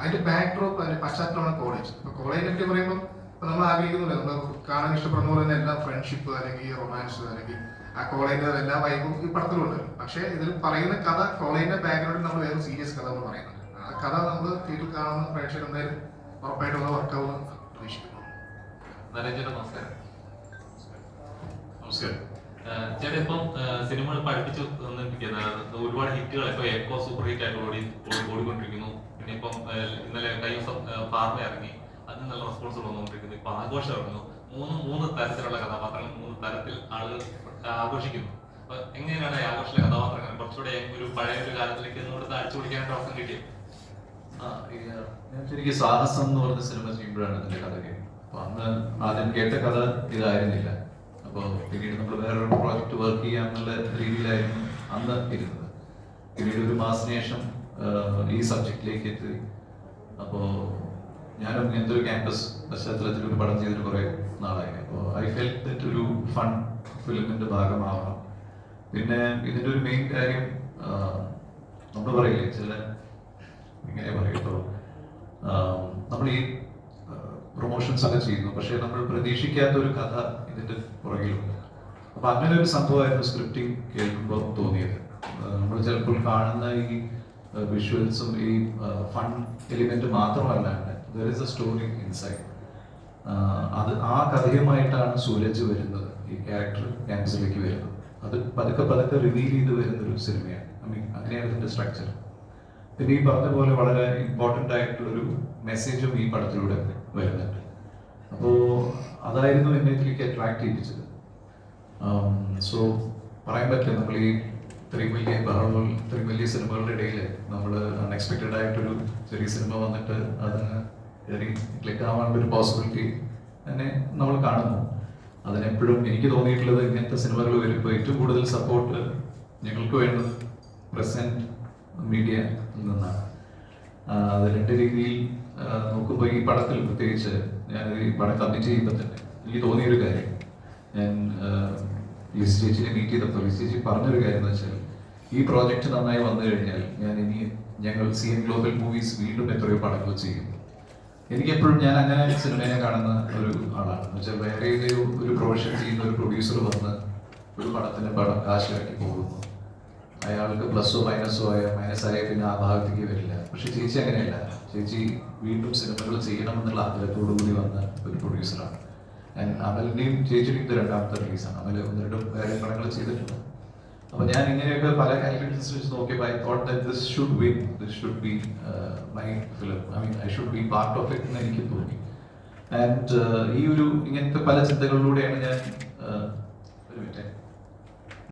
അതിന്റെ back drop അതിന്റെ പശ്ചാത്തലമാണ് college ഇപ്പൊ കോളേജ് പറ്റി പറയുമ്പോൾ നമ്മൾ ആഗ്രഹിക്കുന്നില്ല? നമ്മൾ കാണാൻ ഇഷ്ടപ്പെടുന്ന പോലെ തന്നെ എല്ലാ ഫ്രണ്ട്ഷിപ്പ് അല്ലെങ്കിൽ റൊമാൻസ് അല്ലെങ്കിൽ ആ കോളേജിന്റെ എല്ലാ വൈബും ഈ പടത്തിലുണ്ട് പക്ഷേ ഇതിൽ പറയുന്ന കഥ കോളേജിന്റെ ബാക്ക്ഗ്രൗണ്ടിൽ നമ്മൾ വേറെ സീരിയസ് കഥ എന്ന് പറയുന്നുണ്ട്. ആ കഥ നമ്മൾ തിയേറ്ററിൽ കാണുന്ന പ്രേക്ഷകർ എന്തായാലും ഉറപ്പായിട്ടുള്ള വർക്ക് വർക്കാവും പ്രതീക്ഷിക്കുന്നു. നരേന്ദ്രൻ നമസ്കാരം. നമസ്കാരം. ചേട്ടാ ഇപ്പം സിനിമകൾ പഠിപ്പിച്ചു തന്നിരിക്കുന്ന ഒരുപാട് ഹിറ്റുകൾ ഇപ്പൊ എക്കോ സൂപ്പർ ഹിറ്റ് ആയിട്ട് ഓടി ഓടി- ഓടിക്കൊണ്ടിരിക്കുന്നു. പിന്നെ ഇപ്പം ഇന്നലെ കഴിഞ്ഞ ഫാർമ ഇറങ്ങി. അതിന് നല്ല റെസ്പോൺസ് വന്നുകൊണ്ടിരിക്കുന്നു. ഇപ്പൊ ആഘോഷം ഇറങ്ങുന്നു. മൂന്ന് മൂന്ന് തരത്തിലുള്ള കഥാപാത്രങ്ങൾ മൂന്ന് തരത്തിൽ ആളുകൾ ആഘോഷിക്കുന്നു. അപ്പൊ എങ്ങനെയാണ് ആഘോഷത്തിലെ കഥാപാത്രങ്ങൾ? കുറച്ചുകൂടെ ഒരു പഴയ ഒരു കാലത്തിലേക്ക് ഒന്നുകൂടെ അടിച്ചു പിടിക്കാനായിട്ട് അവസരം കിട്ടിയത്? ശരിക്കും സാഹസം എന്ന് പറഞ്ഞ സിനിമ ചെയ്യുമ്പോഴാണ് അതിന്റെ കഥ അപ്പൊ അന്ന് ആദ്യം കേട്ട കഥ ഇതായിരുന്നില്ല. അപ്പോൾ പിന്നീട് നമ്മൾ വേറൊരു പ്രോജക്റ്റ് വർക്ക് ചെയ്യാന്നുള്ള രീതിയിലായിരുന്നു അന്ന് ഇരുന്നത്. പിന്നീട് ഒരു മാസത്തിന് ശേഷം ഈ സബ്ജക്റ്റിലേക്ക് എത്തി. അപ്പോൾ ഞാനും എന്തൊരു ക്യാമ്പസ് പശ്ചാത്തലത്തിൽ ഒരു പടം ചെയ്തിട്ട് കുറേ നാളായി. അപ്പോൾ ഐ ഫെൽ ദറ്റ് ഒരു ഫൺ ഫിലിമിന്റെ ഭാഗമാവണം. പിന്നെ ഇതിന്റെ ഒരു മെയിൻ കാര്യം നമ്മൾ പറയില്ലേ ചില ഇങ്ങനെ പറയുമ്പോൾ നമ്മൾ ഈ പ്രൊമോഷൻസ് ഒക്കെ ചെയ്യുന്നു. പക്ഷേ നമ്മൾ പ്രതീക്ഷിക്കാത്ത ഒരു കഥ ഇതിന്റെ പുറകിലുണ്ട്. അപ്പൊ അങ്ങനെ ഒരു സംഭവമായിരുന്നു സ്ക്രിപ്റ്റിംഗ് കേൾക്കുമ്പോൾ തോന്നിയത്. നമ്മൾ ചിലപ്പോൾ കാണുന്ന ഈ വിഷ്വൽസും ഈ fun element മാത്രമല്ലാണ്ട് there is a story inside അത് ആ കഥയുമായിട്ടാണ് സൂരജ് വരുന്നത്. ഈ ക്യാരക്ടർ ക്യാൻസറിലേക്ക് വരുന്നത്. അത് പതുക്കെ പതുക്കെ റിവീൽ ചെയ്ത് വരുന്ന ഒരു സിനിമയാണ്. ഐ മീൻ അങ്ങനെയാണ് ഇതിന്റെ സ്ട്രക്ചർ പിന്നെ ഈ പറഞ്ഞ പോലെ വളരെ ഇമ്പോർട്ടന്റ് ആയിട്ടുള്ളൊരു മെസ്സേജും ഈ പടത്തിലൂടെ വരുന്നുണ്ട്. അപ്പോൾ അതായിരുന്നു എന്നെ ഇതിലേക്ക് അട്രാക്ട് ചെയ്യിപ്പിച്ചത്. സോ പറയാൻ പറ്റില്ല. നമ്മൾ ഈ ഇത്രയും വലിയ ബഹളങ്ങൾ ഇത്രയും വലിയ സിനിമകളുടെ ഇടയിൽ നമ്മൾ അൺഎക്സ്പെക്റ്റഡ് ആയിട്ടൊരു ചെറിയ സിനിമ വന്നിട്ട് അതിന് ക്ലിക്ക് ആവാനുള്ള ഒരു പോസിബിലിറ്റി തന്നെ നമ്മൾ കാണുന്നു. അതിനെപ്പോഴും എനിക്ക് തോന്നിയിട്ടുള്ളത് ഇങ്ങനത്തെ സിനിമകൾ വരുമ്പോൾ ഏറ്റവും കൂടുതൽ സപ്പോർട്ട് ഞങ്ങൾക്ക് വേണ്ടത് പ്രസന്റ് മീഡിയ നിന്നാണ്. അത് രണ്ട് രീതിയിൽ നോക്കുമ്പോൾ ഈ പടത്തിൽ പ്രത്യേകിച്ച് ഞാൻ ഈ പടം കമ്മിറ്റ് ചെയ്യുമ്പോൾ തന്നെ എനിക്ക് തോന്നിയൊരു കാര്യം. ഞാൻ ലിസ് ചേച്ചിനെ മീറ്റ് ചെയ്തപ്പോൾ ലിസ് ചേച്ചി പറഞ്ഞൊരു കാര്യം എന്ന് വെച്ചാൽ ഈ പ്രോജക്റ്റ് നന്നായി വന്നു കഴിഞ്ഞാൽ ഞാൻ ഇനി ഞങ്ങൾ സി എൻ ഗ്ലോബൽ മൂവീസ് വീണ്ടും എത്രയോ പടങ്ങൾ ചെയ്യും. എനിക്ക് എപ്പോഴും ഞാൻ അങ്ങനെ സിനിമയെ കാണുന്ന ഒരു ആളാണ്. എന്ന് വെച്ചാൽ വേറെ ഏതെങ്കിലും ഒരു പ്രൊഫഷൻ ചെയ്യുന്ന ഒരു പ്രൊഡ്യൂസർ വന്ന് ഒരു പടത്തിന് പടം കാശിലാക്കി പോകുന്നു. അയാൾക്ക് പ്ലസ്സോ മൈനസോ ആയ മൈനസ് ആയ പിന്നെ ആ ഭാഗത്തേക്ക് വരില്ല. പക്ഷെ ചേച്ചി അങ്ങനെയല്ല. ചേച്ചി വീണ്ടും സിനിമകൾ ചെയ്യണമെന്നുള്ള ആഗ്രഹത്തോടു കൂടി വന്ന ഒരു പ്രൊഡ്യൂസറാണ് അമലിന്റെയും ചേച്ചിയുടെയും രണ്ടാമത്തെ റിലീസാണ് അമൽ ഒന്ന് രണ്ടും വേറെ പടങ്ങൾ ചെയ്തിട്ടുണ്ട്. അപ്പൊ ഞാൻ ഇങ്ങനെയൊക്കെ പല കാൽക്കുലേഷൻസ് വെച്ച് നോക്കിയപ്പോൾ I thought that this should win this should be my film I mean I should be part of it എന്ന് എനിക്ക് തോന്നി. ആൻഡ് ഈ ഒരു ഇങ്ങനത്തെ പല ചിന്തകളിലൂടെയാണ് ഞാൻ uh, ഒരു മിനിറ്റ്